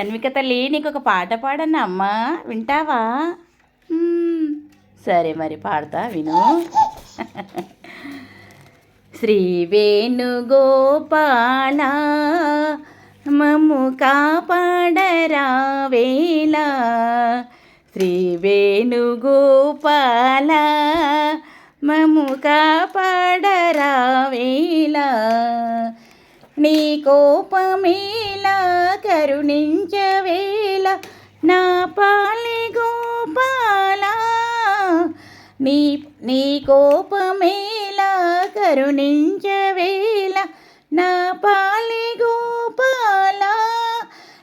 అన్విక తల్లి నీకు ఒక పాట పాడన్నా అమ్మా వింటావా? సరే మరి పాడతా విను. శ్రీ వేణుగోపాల మమ్ము కాపాడరావేళ శ్రీ వేణుగోపాల మమ్ము కాపాడరావేళ నీ కోపమేలా కరుణించవేళ నా పాలి గోపాల నీ నీ కోపమేలా కరుణించవేళ నా పాలి గోపాల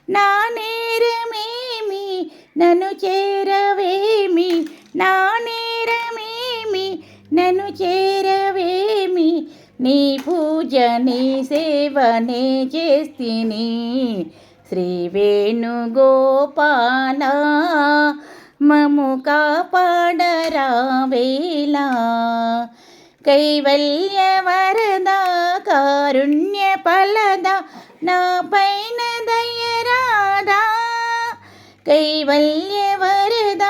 నా నేరమేమి నన్ను చేరవేమి నా నేరమేమి నన్ను చేరవేమి నీ పూజ పూజని సేవనే చేస్తిని. శ్రీ వేణుగోపాల మము కాపాడరావేలా కైవల్య వరద కారుణ్య ఫలద నా పైన దయరాధా కైవల్య వరద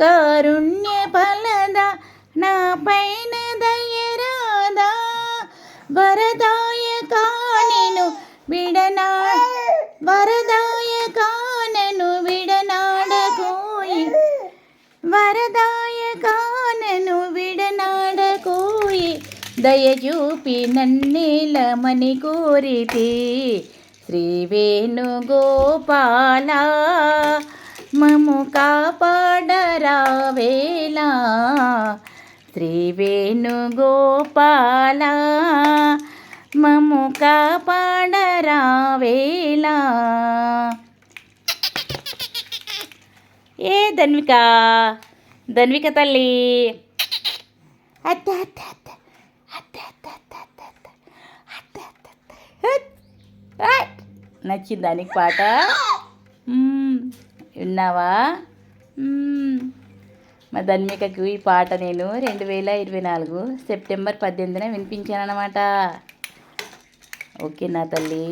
కారుణ్య ఫలద నా పైన వరదాయ కానెను విడనా వరదాయ కానను విడనాడకోయి. వరదాయ కానను విడనాడకోయి. దయచూపి నన్నేలమని కోరితే శ్రీ వేణుగోపాల మము కాపాడరావేలా శ్రీ వేణుగోపాల మము కాపాడరావేలా ఏ ధన్విక ధన్విక తల్లి అత్త అత్త అత్త అత్త అత్త అత్త అత్త అత్త అత్త అత్త అత్త హట్. హట్. నచ్చిందా నీకు పాట. విన్నావా. మా ధన్మికకు ఈ పాట నేను రెండు వేల ఇరవై నాలుగు సెప్టెంబర్ పద్దెనిమిదిన వినిపించాను అనమాట ఓకే నా తల్లి.